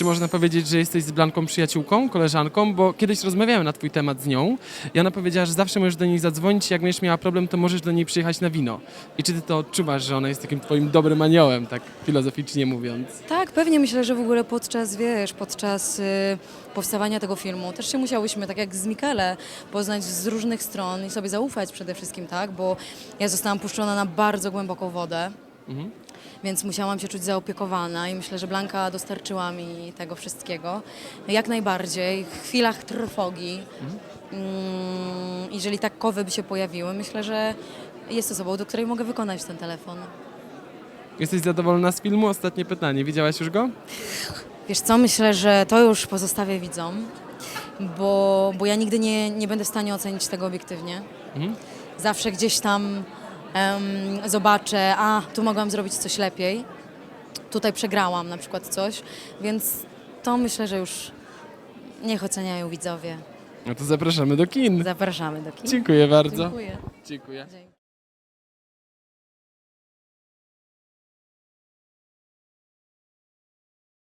Czy można powiedzieć, że jesteś z Blanką przyjaciółką, koleżanką? Bo kiedyś rozmawiałem na twój temat z nią i ona powiedziała, że zawsze możesz do niej zadzwonić, jak będziesz miała problem, to możesz do niej przyjechać na wino. I czy ty to odczuwasz, że ona jest takim twoim dobrym aniołem, tak filozoficznie mówiąc? Tak, pewnie myślę, że w ogóle podczas, wiesz, podczas y, powstawania tego filmu też się musiałyśmy, tak jak z Mikele, poznać z różnych stron i sobie zaufać przede wszystkim, tak? Bo ja zostałam puszczona na bardzo głęboką wodę, Mhm. Więc musiałam się czuć zaopiekowana i myślę, że Blanka dostarczyła mi tego wszystkiego. Jak najbardziej, w chwilach trwogi, mm, jeżeli takowe by się pojawiły, myślę, że jest osobą, do której mogę wykonać ten telefon. Jesteś zadowolona z filmu? Ostatnie pytanie. Widziałaś już go? Wiesz co, myślę, że to już pozostawię widzom, bo, bo ja nigdy nie, nie będę w stanie ocenić tego obiektywnie. Mhm. Zawsze gdzieś tam em, zobaczę, a tu mogłam zrobić coś lepiej, tutaj przegrałam na przykład coś, więc to myślę, że już niech oceniają widzowie. No to zapraszamy do kin. Zapraszamy do kina. Dziękuję bardzo. Dziękuję. Dziękuję.